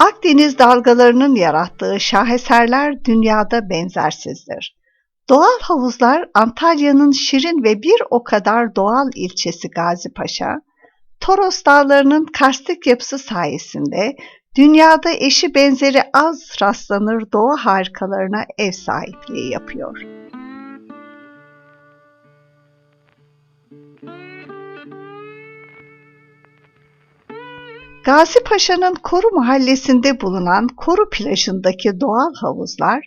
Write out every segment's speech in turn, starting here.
Akdeniz dalgalarının yarattığı şaheserler dünyada benzersizdir. Doğal havuzlar Antalya'nın şirin ve bir o kadar doğal ilçesi Gazipaşa, Toros dağlarının karstik yapısı sayesinde dünyada eşi benzeri az rastlanır doğa harikalarına ev sahipliği yapıyor. Gazi Paşa'nın Koru mahallesinde bulunan Koru plajındaki doğal havuzlar,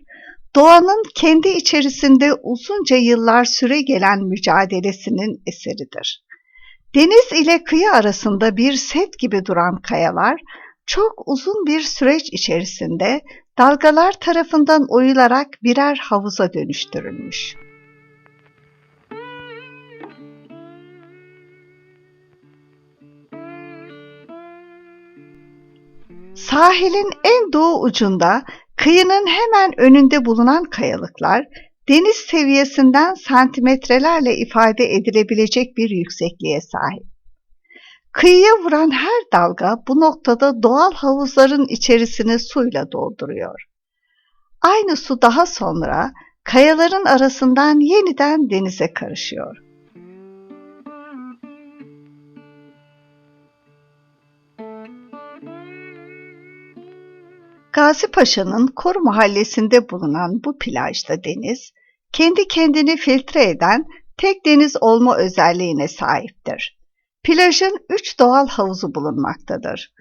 doğanın kendi içerisinde uzunca yıllar süre gelen mücadelesinin eseridir. Deniz ile kıyı arasında bir set gibi duran kayalar, çok uzun bir süreç içerisinde dalgalar tarafından oyularak birer havuza dönüştürülmüş. Sahilin en doğu ucunda, kıyının hemen önünde bulunan kayalıklar, deniz seviyesinden santimetrelerle ifade edilebilecek bir yüksekliğe sahip. Kıyıya vuran her dalga bu noktada doğal havuzların içerisini suyla dolduruyor. Aynı su daha sonra kayaların arasından yeniden denize karışıyor. Gazi Paşa'nın Kor mahallesinde bulunan bu plajda deniz, kendi kendini filtre eden tek deniz olma özelliğine sahiptir. Plajın üç doğal havuzu bulunmaktadır.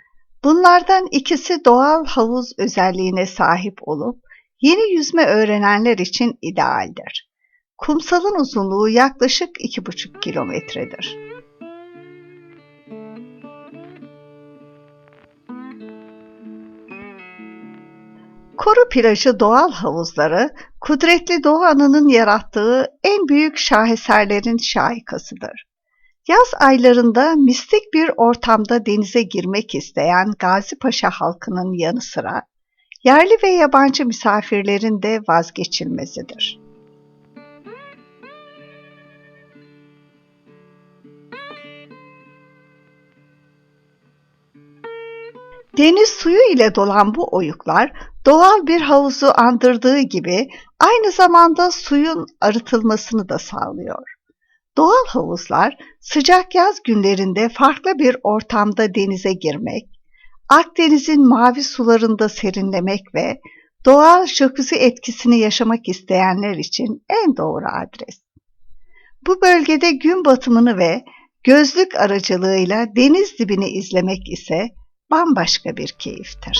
Bunlardan ikisi doğal havuz özelliğine sahip olup yeni yüzme öğrenenler için idealdir. Kumsalın uzunluğu yaklaşık iki buçuk kilometredir. Koru plajı doğal havuzları, kudretli doğanın yarattığı en büyük şaheserlerin şahikasıdır. Yaz aylarında mistik bir ortamda denize girmek isteyen Gazi Paşa halkının yanı sıra yerli ve yabancı misafirlerin de vazgeçilmezidir. Deniz suyu ile dolan bu oyuklar doğal bir havuzu andırdığı gibi aynı zamanda suyun arıtılmasını da sağlıyor. Doğal havuzlar sıcak yaz günlerinde farklı bir ortamda denize girmek, Akdeniz'in mavi sularında serinlemek ve doğal jacuzzi etkisini yaşamak isteyenler için en doğru adres. Bu bölgede gün batımını ve gözlük aracılığıyla deniz dibini izlemek ise bambaşka bir keyiftir.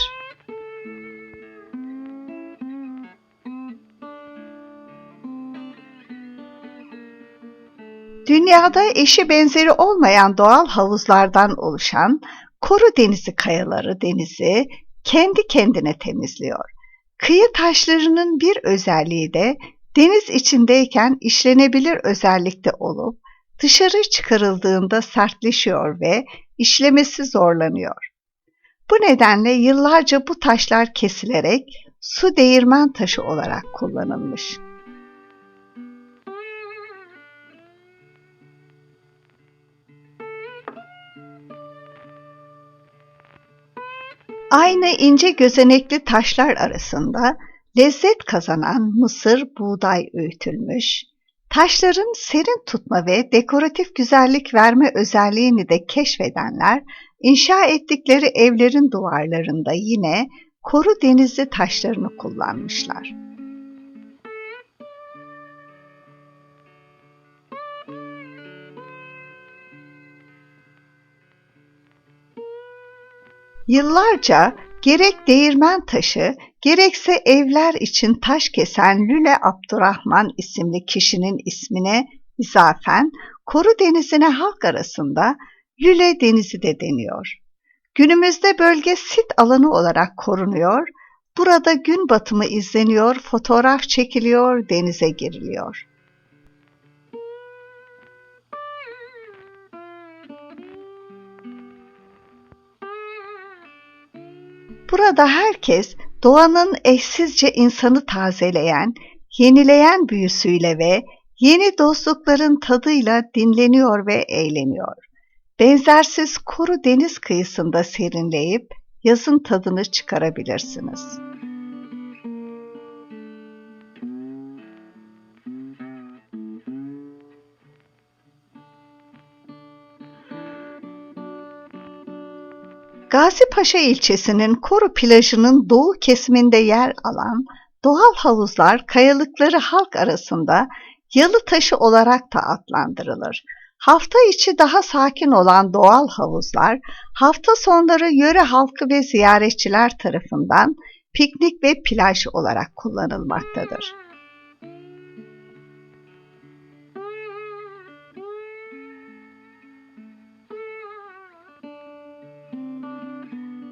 Dünyada eşi benzeri olmayan doğal havuzlardan oluşan Koru Denizi kayaları denizi kendi kendine temizliyor. Kıyı taşlarının bir özelliği de deniz içindeyken işlenebilir özellikte olup dışarı çıkarıldığında sertleşiyor ve işlemesi zorlanıyor. Bu nedenle yıllarca bu taşlar kesilerek su değirmen taşı olarak kullanılmış. Aynı ince gözenekli taşlar arasında lezzet kazanan mısır, buğday öğütülmüş, taşların serin tutma ve dekoratif güzellik verme özelliğini de keşfedenler, inşa ettikleri evlerin duvarlarında yine koru denizli taşlarını kullanmışlar. Yıllarca gerek değirmen taşı, gerekse evler için taş kesen Lüle Abdurrahman isimli kişinin ismine izafen Koru Denizi'ne halk arasında Lüle Denizi de deniyor. Günümüzde bölge sit alanı olarak korunuyor, burada gün batımı izleniyor, fotoğraf çekiliyor, denize giriliyor. Burada herkes doğanın eşsizce insanı tazeleyen, yenileyen büyüsüyle ve yeni dostlukların tadıyla dinleniyor ve eğleniyor. Benzersiz kuru deniz kıyısında serinleyip yazın tadını çıkarabilirsiniz. Gazi Paşa ilçesinin Koru plajının doğu kesiminde yer alan doğal havuzlar kayalıkları halk arasında yalı taşı olarak da adlandırılır. Hafta içi daha sakin olan doğal havuzlar, hafta sonları yöre halkı ve ziyaretçiler tarafından piknik ve plaj olarak kullanılmaktadır.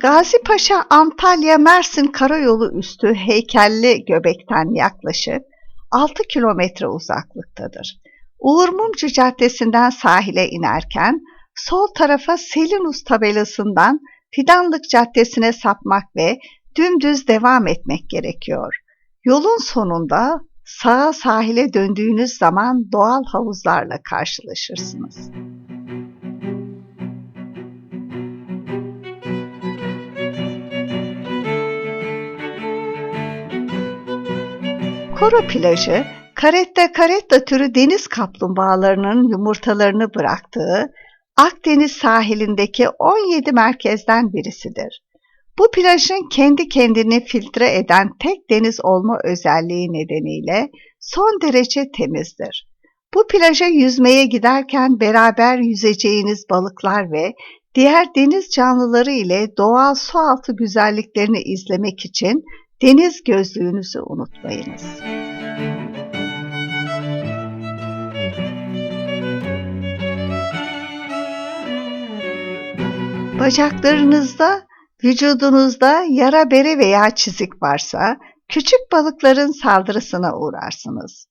Gazi Paşa Antalya Mersin Karayolu üstü heykelli göbekten yaklaşık 6 kilometre uzaklıktadır. Uğur Mumcu Caddesi'nden sahile inerken sol tarafa Selinus tabelasından Fidanlık Caddesi'ne sapmak ve dümdüz devam etmek gerekiyor. Yolun sonunda sağa sahile döndüğünüz zaman doğal havuzlarla karşılaşırsınız. Koro plajı, karetta karetta türü deniz kaplumbağalarının yumurtalarını bıraktığı Akdeniz sahilindeki 17 merkezden birisidir. Bu plajın kendi kendini filtre eden tek deniz olma özelliği nedeniyle son derece temizdir. Bu plaja yüzmeye giderken beraber yüzeceğiniz balıklar ve diğer deniz canlıları ile doğal su altı güzelliklerini izlemek için deniz gözlüğünüzü unutmayınız. Bacaklarınızda, vücudunuzda yara bere veya çizik varsa küçük balıkların saldırısına uğrarsınız.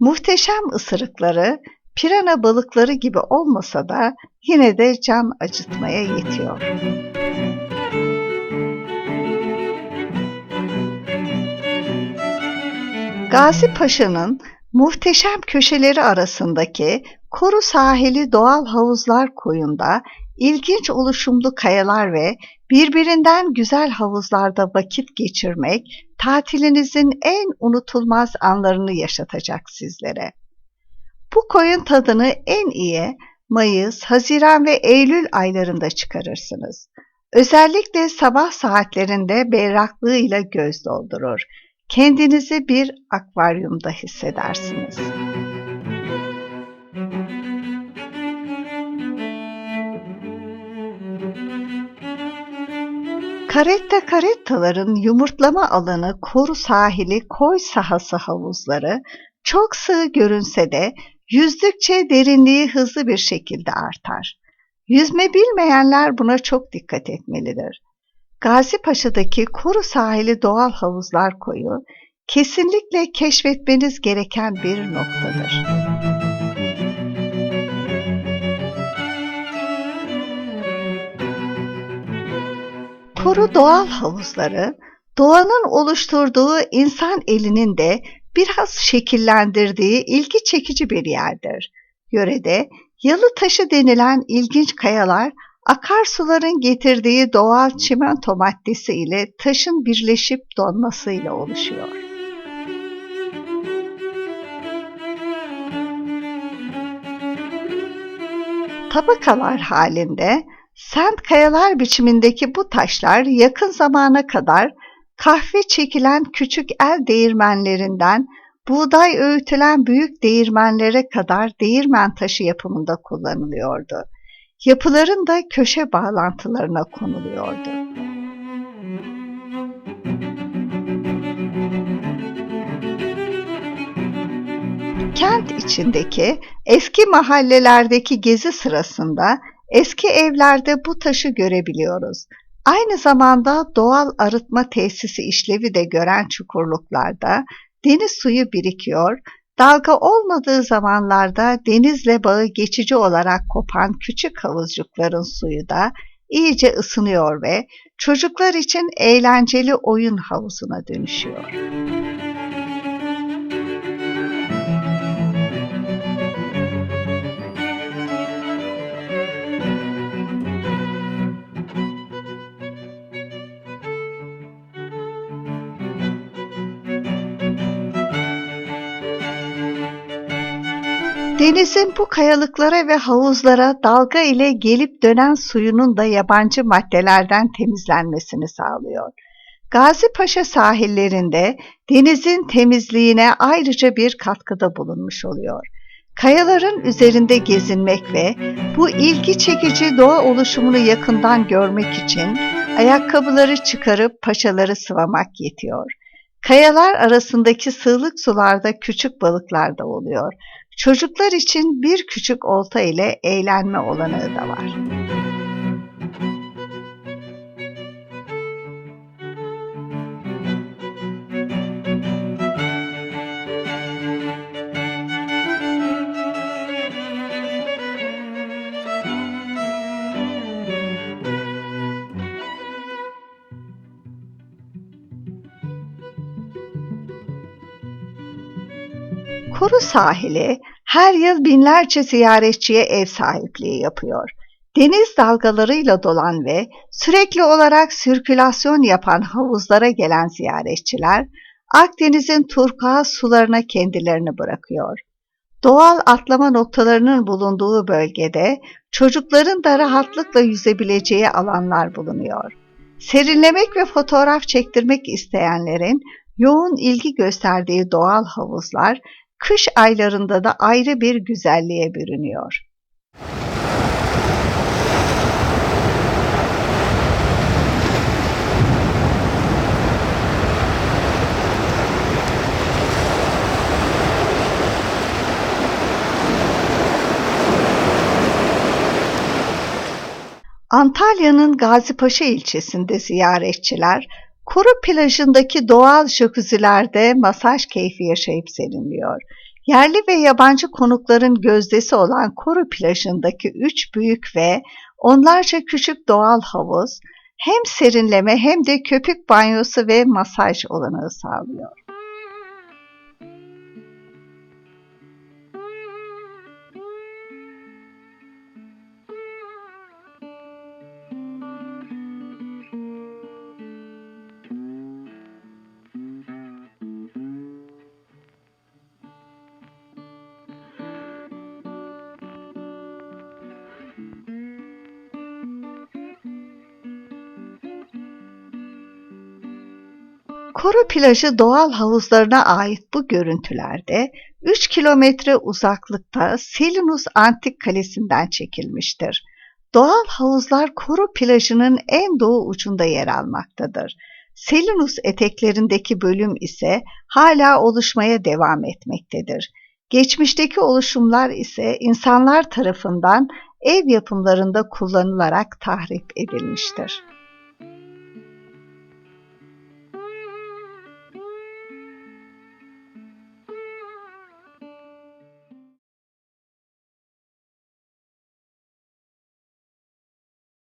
Muhteşem ısırıkları pirana balıkları gibi olmasa da yine de can acıtmaya yetiyor. Gazi Paşa'nın muhteşem köşeleri arasındaki Koru sahili doğal havuzlar koyunda ilginç oluşumlu kayalar ve birbirinden güzel havuzlarda vakit geçirmek tatilinizin en unutulmaz anlarını yaşatacak sizlere. Bu koyun tadını en iyi Mayıs, Haziran ve Eylül aylarında çıkarırsınız. Özellikle sabah saatlerinde berraklığıyla göz doldurur. Kendinizi bir akvaryumda hissedersiniz. Karetta karettaların yumurtlama alanı koru sahili koy sahası havuzları çok sığ görünse de yüzdükçe derinliği hızlı bir şekilde artar. Yüzme bilmeyenler buna çok dikkat etmelidir. Gazi Paşa'daki Koru Sahili Doğal Havuzlar Koyu kesinlikle keşfetmeniz gereken bir noktadır. Koru doğal havuzları doğanın oluşturduğu insan elinin de biraz şekillendirdiği ilgi çekici bir yerdir. Yörede yalı taşı denilen ilginç kayalar akarsuların getirdiği doğal çimento maddesi ile taşın birleşip donmasıyla oluşuyor. Tabakalar halinde sent kayalar biçimindeki bu taşlar yakın zamana kadar kahve çekilen küçük el değirmenlerinden buğday öğütülen büyük değirmenlere kadar değirmen taşı yapımında kullanılıyordu yapıların da köşe bağlantılarına konuluyordu. Kent içindeki eski mahallelerdeki gezi sırasında eski evlerde bu taşı görebiliyoruz. Aynı zamanda doğal arıtma tesisi işlevi de gören çukurluklarda deniz suyu birikiyor Dalga olmadığı zamanlarda denizle bağı geçici olarak kopan küçük havuzcukların suyu da iyice ısınıyor ve çocuklar için eğlenceli oyun havuzuna dönüşüyor. Denizin bu kayalıklara ve havuzlara dalga ile gelip dönen suyunun da yabancı maddelerden temizlenmesini sağlıyor. Gazi Paşa sahillerinde denizin temizliğine ayrıca bir katkıda bulunmuş oluyor. Kayaların üzerinde gezinmek ve bu ilgi çekici doğa oluşumunu yakından görmek için ayakkabıları çıkarıp paçaları sıvamak yetiyor. Kayalar arasındaki sığlık sularda küçük balıklar da oluyor. Çocuklar için bir küçük olta ile eğlenme olanağı da var. Kuru sahili her yıl binlerce ziyaretçiye ev sahipliği yapıyor. Deniz dalgalarıyla dolan ve sürekli olarak sirkülasyon yapan havuzlara gelen ziyaretçiler Akdeniz'in turkuaz sularına kendilerini bırakıyor. Doğal atlama noktalarının bulunduğu bölgede çocukların da rahatlıkla yüzebileceği alanlar bulunuyor. Serinlemek ve fotoğraf çektirmek isteyenlerin yoğun ilgi gösterdiği doğal havuzlar kış aylarında da ayrı bir güzelliğe bürünüyor. Antalya'nın Gazipaşa ilçesinde ziyaretçiler Kuru plajındaki doğal jacuzzi'lerde masaj keyfi yaşayıp serinliyor. Yerli ve yabancı konukların gözdesi olan Koru plajındaki üç büyük ve onlarca küçük doğal havuz hem serinleme hem de köpük banyosu ve masaj olanağı sağlıyor. Koru plajı doğal havuzlarına ait bu görüntülerde 3 kilometre uzaklıkta Selinus Antik Kalesi'nden çekilmiştir. Doğal havuzlar Koru plajının en doğu ucunda yer almaktadır. Selinus eteklerindeki bölüm ise hala oluşmaya devam etmektedir. Geçmişteki oluşumlar ise insanlar tarafından ev yapımlarında kullanılarak tahrip edilmiştir.